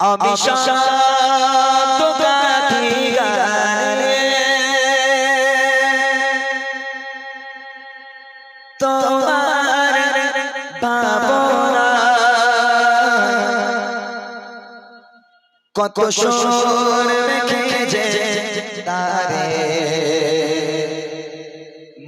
আমি তোমার ভাবনা কত রেখে যে তারে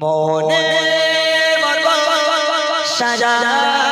মনে সাজা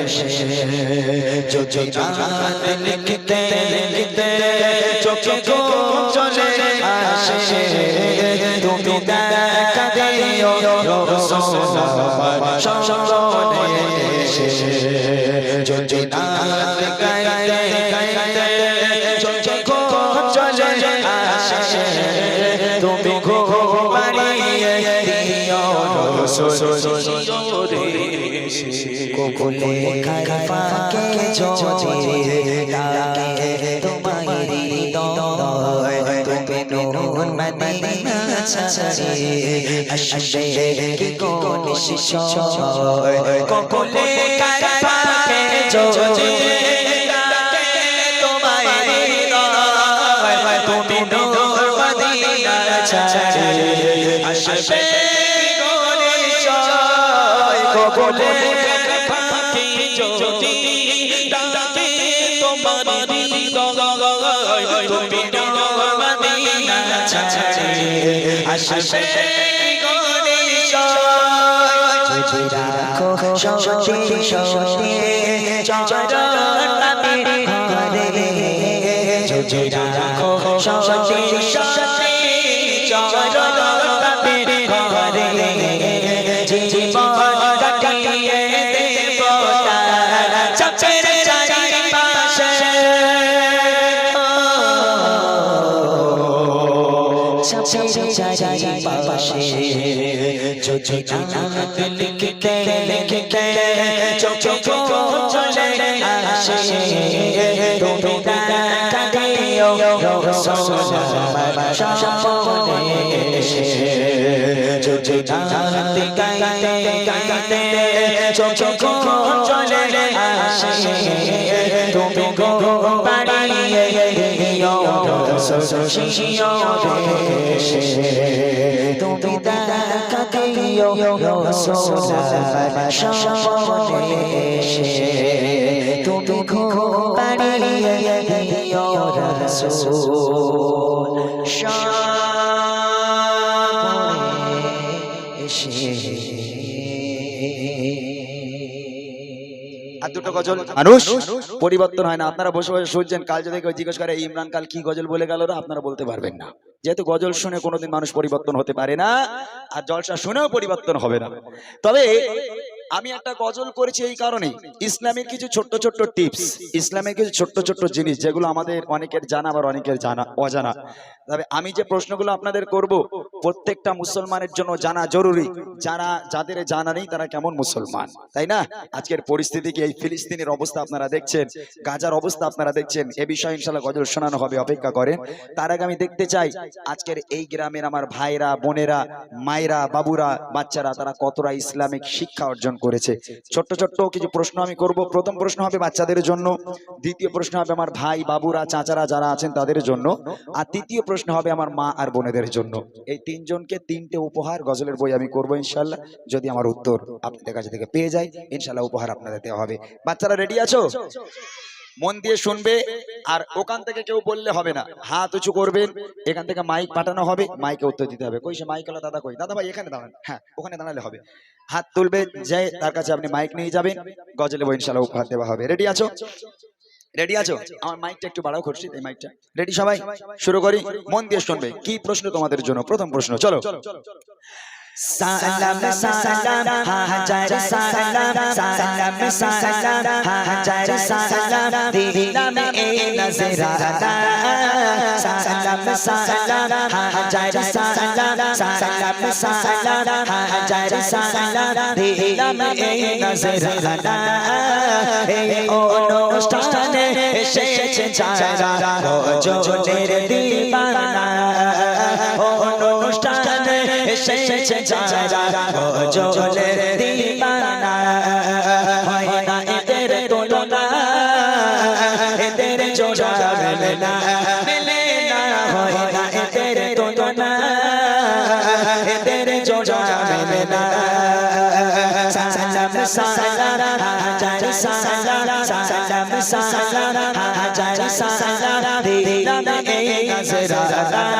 আমার দেশে যদি রাত লিখতে লিখতে চোখে ঘুম চলে আসে তুমি দেখা দিও সঙ্গে এসে যদি রাত গাইতে গাইতে চোখে ঘুম চলে আসে তুমি ঘুম পাড়িয়ে দিও কোকুলে খাই ফাঁকে যদি লাগে তোমায় হৃদয়। তুমি নুন মদিনা ছাড়ে আসবে কি কোন শিশয় কোকুলে খাই ফাঁকে যদি লাগে তোমায় হৃদয়। তুমি নুন মদিনা ছাড়ে আসবে কবলে পাখি যদি ডাকে তোমার হৃদয় তুমি মদিনা ছাড়ে আসবে রাখো সত্যি সত্যি চরণ ঘরে চারিপাশে যদি নাম লিখতে লিখতে চোখ চোখ চলে আসে। তুমি দেখা দিও সামনে এসে। যদি নাম গাইতে গাইতে চোখ চোখ চলে আসে। তুমি গো বাড়িয়ে দিও তুমি দেখা দিও সামনে তুমি গো দিও রসুল সামনে আর দুটো গজল মানুষ পরিবর্তন হয় না। আপনারা বসে বসে শুনছেন কাল যদি কেউ জিজ্ঞেস করে ইমরান কাল কি গজল বলে গেল? আপনারা বলতে পারবেন না। যেহেতু গজল শুনে কোনোদিন মানুষ পরিবর্তন হতে পারে না আর জলসা শুনেও পরিবর্তন হবে না। তবে আমি একটা গজল করেছি এই কারণে ইসলামের কিছু ছোট্ট ছোট্ট টিপস ইসলামের কিছু ছোট্ট ছোট্ট জিনিস যেগুলো আমাদের অনেকের জানা আবার অনেকের জানা অজানা। তবে আমি যে প্রশ্নগুলো আপনাদের করব প্রত্যেকটা মুসলমানের জন্য জানা জরুরি। যারা যাদের জানা নেই তারা কেমন মুসলমান? তাই না? আজকের পরিস্থিতি কি? এই ফিলিস্তিনের অবস্থা আপনারা দেখছেন? গাজার অবস্থা আপনারা দেখছেন? এ বিষয়ে ইনশাল্লাহ গজল শোনানো হবে অপেক্ষা করেন। তার আগে আমি দেখতে চাই আজকের এই গ্রামের আমার ভাইরা বোনেরা মায়েরা বাবুরা বাচ্চারা তারা কতটা ইসলামিক শিক্ষা অর্জন করেছে? ছোট্ট ছোট্ট কিছু প্রশ্ন আমি করব। প্রথম প্রশ্ন হবে বাচ্চাদের জন্য দ্বিতীয় প্রশ্ন হবে আমার ভাই বাবুরা চাচারা যারা আছেন তাদের জন্য। আর তৃতীয় প্রশ্ন হবে আমার মা আর বোনেদের জন্য। এই তিনজনকে তিনটে উপহার গজলের বই আমি করব ইনশাল্লাহ। যদি আমার উত্তর আপনাদের কাছে থেকে পেয়ে যাই, ইনশাল্লাহ উপহার আপনাদের দেওয়া হবে। বাচ্চারা রেডি আছো? মন দিয়ে শুনবে, আর ওখান থেকে কেউ বললে হবে না। হাত উঁচু করবেন, এখান থেকে মাইক পাঠানো হবে মাইকে উত্তর দিতে হবে। কই সে মাইক হলো দাদা কই? দাদা ভাই, এখানে দাঁড়ান। হ্যাঁ ওখানে দাঁড়ালে হবে। হাত তুলবে, যে তার কাছে আপনি মাইক নিয়ে যাবেন গজলে বই ইনশাল্লাহ উপহার দেওয়া হবে। রেডি আছো? রেডি আছো? আমার মাইকটা একটু বাড়াও করছি এই মাইকটা রেডি সবাই? শুরু করি। মন দিয়ে শুনবে। কি প্রশ্ন তোমাদের জন্য? প্রথম প্রশ্ন চলো। সালাম সালাম হাজার সালাম সালাম সালাম হাজার সালাম দিলাম এই নজরানা সালাম সালাম হাজার সালাম সালাম সালাম হাজার সালাম দিলাম এই নজরানা এই অনুষ্ঠানে এসেছে যারা ভজনের দিবানা অনুষ্ঠানে এসেছে যারা ভজনের দিবানা হয় না এদের তুলনা এদের জোড়া মেলে না মেলে না হয় না এদের তুলনা এদের জোড়া মেলে না সালাম সালাম হাজার সালাম সালাম সালাম হাজার সালাম দিলাম এই নজরানা এই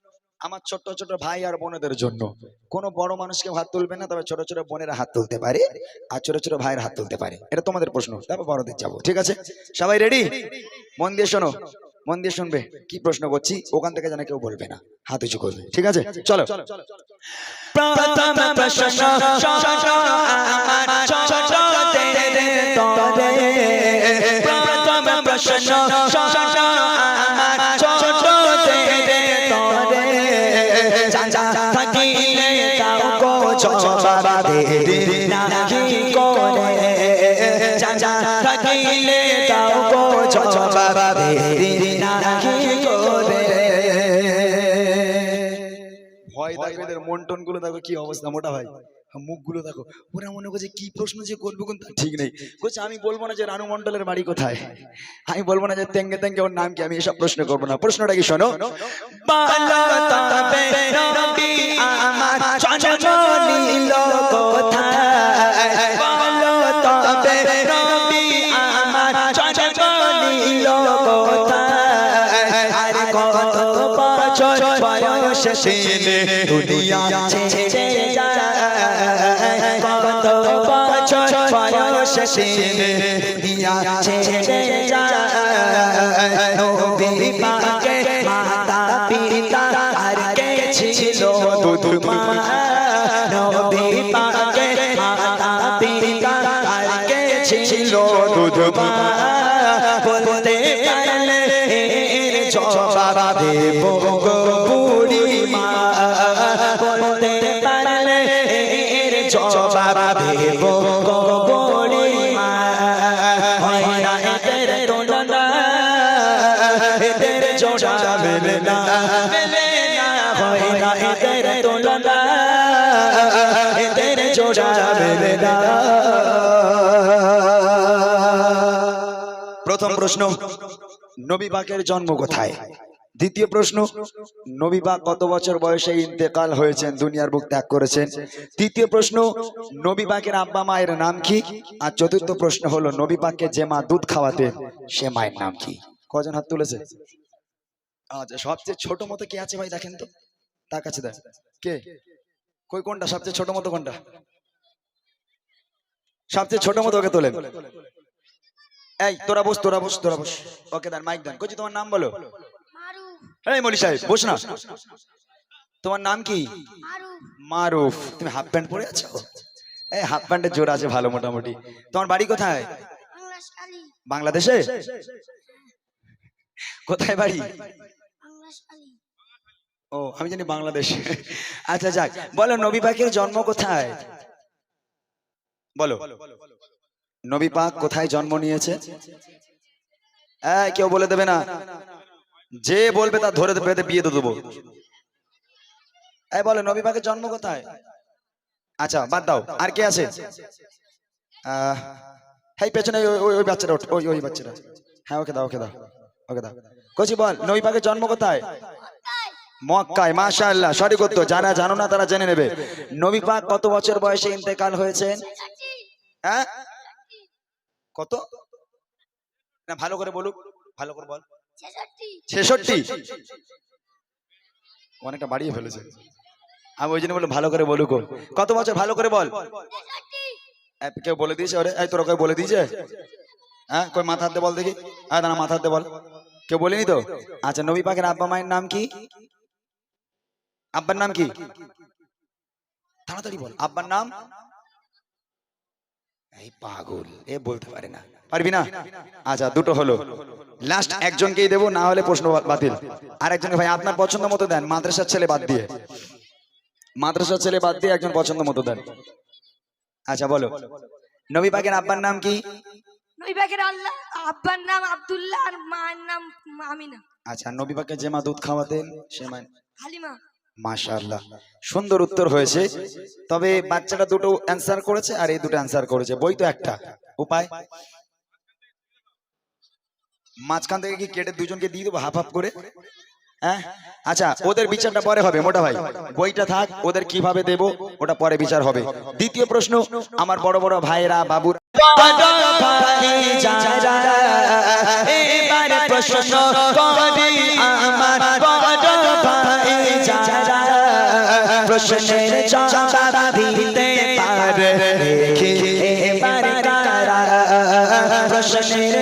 আমার ছোট ছোট ভাই আর বোনেদের জন্য। কোনো বড় মানুষকে হাত তুলবে না, তবে ছোট ছোট বোনেরা হাত তুলতে পারে আর ছোট ছোট ভাইয়ের হাত তুলতে পারে। এটা তোমাদের প্রশ্ন। তারপর বড়দের যাব। ঠিক আছে? সবাই রেডি মন দিয়ে শোনো। মন দিয়ে শুনবে। কি প্রশ্ন করছি? ওখান থেকে যেন কেউ বলবে না। হাত উঁচু করবে। ঠিক আছে? চলো। দেখো, এদেরগুলো দেখো কি অবস্থা, মোটা ভাই। দেখো, ওরা মনে করছে কি প্রশ্ন যে কোন ঠিক নেই। আমি বলব না যে রানু মন্ডলের বাড়ি কোথায়? আমি বলব না যে তেঙ্গে তেঙ্গে ওর নাম কি, আমি এসব প্রশ্ন করব না। প্রশ্নটা কি শোনো? আমার ছেলে দুনিয়া ছেড়ে যায়। কত বছর বয়স ছেলে দুনিয়া ছেড়ে যায়। নবী পাকে মাতা পিতা আর কে ছিল দুধ নবী পাকে মাতা পিতা আর কে ছিল দুধ বলতে পারলে জবাব দেব গো মেলে প্রথম প্রশ্ন, নবী জন্ম কোথায়? দ্বিতীয় প্রশ্ন, নবী কত বছর বয়সে ইন্তেকাল হয়েছেন? দুনিয়ার বুক ত্যাগ করেছেন। তৃতীয় প্রশ্ন, নবী আব্বা মায়ের নাম কি? আর চতুর্থ প্রশ্ন হলো, নবী পাককে যে মা দুধ খাওয়াতেন, সে মায়ের নাম কি? কজন হাত তুলেছে? আচ্ছা সবচেয়ে ছোট মতো কে আছে ভাই দেখেন তো? তার কাছে দেখ। কে? কই কোনটা? সবচেয়ে ছোট মতো কোনটা? সবচেয়ে ছোট মতো ওকে তোলেন। এই তোরা বস তোরা বস তোরা বস। ওকে দেন মাইক দেন। কইছি তোমার নাম বলো? এই মলি সাহেব বস না। তোমার নাম কি? মারুফ। তুমি হাফ প্যান্ট পরে আছো? এই হাফ প্যান্টের জোর আছে ভালো মোটামুটি। তোমার বাড়ি কোথায়? বাংলাদেশে? কোথায় বাড়ি? ও, আমি জানি বাংলাদেশ। আচ্ছা যাক। বলো, নবী পাকের জন্ম কোথায়? বলো। নবী পাক কোথায় জন্ম নিয়েছে? হ্যাঁ কেউ বলে দেবে না। যে বলবে তার ধরে বেঁধে বিয়ে দিয়ে দেবো। এই, বলো, নবী পাকের জন্ম কোথায়? আচ্ছা বাদ দাও। আর কে আছে? হ্যাঁ পেছনে ওই, ওই- বাচ্চাটা ওই ওই বাচ্চাটা। হ্যাঁ ওকে দাও ওকে দাও। ওকে কচি বল নবী পাকের জন্ম কোথায়? মক্কায়, মাশাআল্লাহ, সঠিক উত্তর, যারা জানো না তারা জেনে নেবে। নবী পাক কত বছর বয়সে ইন্তেকাল হয়েছেন হ্যাঁ? কত? না, ভালো করে বলুক, ভালো করে বল। ছেষট্টি। অনেকটা বাড়িয়ে ফেলেছে। আমি ওই জন্য বললাম, ভালো করে বলুক। কত বছর, ভালো করে বল। কেউ বলে দিয়েছে ওরে? তোর কেউ বলে দিয়েছে? হ্যাঁ কই মাথা হাতে বল দেখি। হ্যাঁ দাঁড়া মাথা হাতে বল। কেউ বলেনি তো? আচ্ছা নবী পাকের আব্বা মায়ের নাম কি? আব্বার নাম কি? তাড়াতাড়ি বল, আব্বার নাম? এই পাগল, এ বলতে পারে না। পারবি না? আচ্ছা দুটো হলো। লাস্ট একজনকেই দেবো, না হলে প্রশ্ন বাতিল। আর একজনকে ভাই, আপনার পছন্দ মতো দেন, মাদ্রাসার ছেলে বাদ দিয়ে। মাদ্রাসার ছেলে বাদ দিয়ে একজন পছন্দ মতো দেন। আচ্ছা বলো। নবী পাকের আব্বার নাম কি? আল্লাহ আব্বার নাম আব্দুল্লাহ আর মার নাম আমিনা। আচ্ছা যে মা দুধ খাওয়াতেন সে মা হালিমা। মাশাআল্লাহ। সুন্দর উত্তর হয়েছে। তবে বাচ্চাটা দুটো অ্যান্সার করেছে আর এই দুটো অ্যান্সার করেছে। বই তো একটা। উপায়? মাঝখান থেকে কি কেটে দুজনকে দিয়ে দেবো হাফ হাফ করে? হ্যাঁ? আচ্ছা ওদের বিচারটা পরে হবে মোটা ভাই। বইটা থাক ওদের কীভাবে দেব ওটা পরে বিচার হবে। দ্বিতীয় প্রশ্ন আমার বড় বড় ভাইরা বাবুর প্রশ্ন জবাব দিতে পারে প্রশ্নের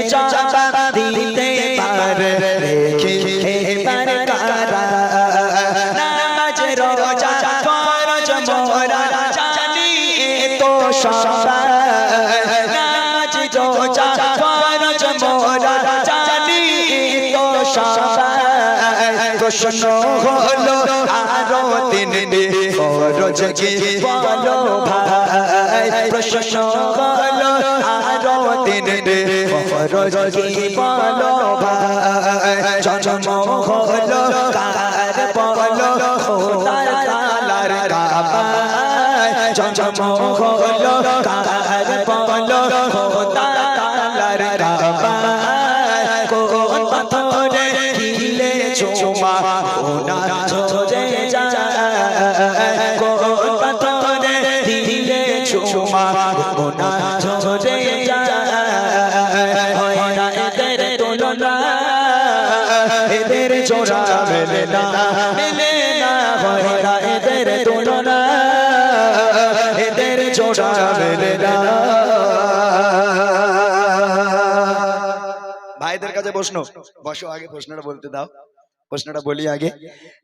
প্রশ্ন হলো আরও তিন ফরজ কি বলো ভাই প্রশ্ন হলো আরও তিন ফরজ কি বলো ভাই জন্ম হলো ভাইদের কাছে প্রশ্ন বসো আগে প্রশ্নটা বলতে দাও। প্রশ্নটা বলি আগে।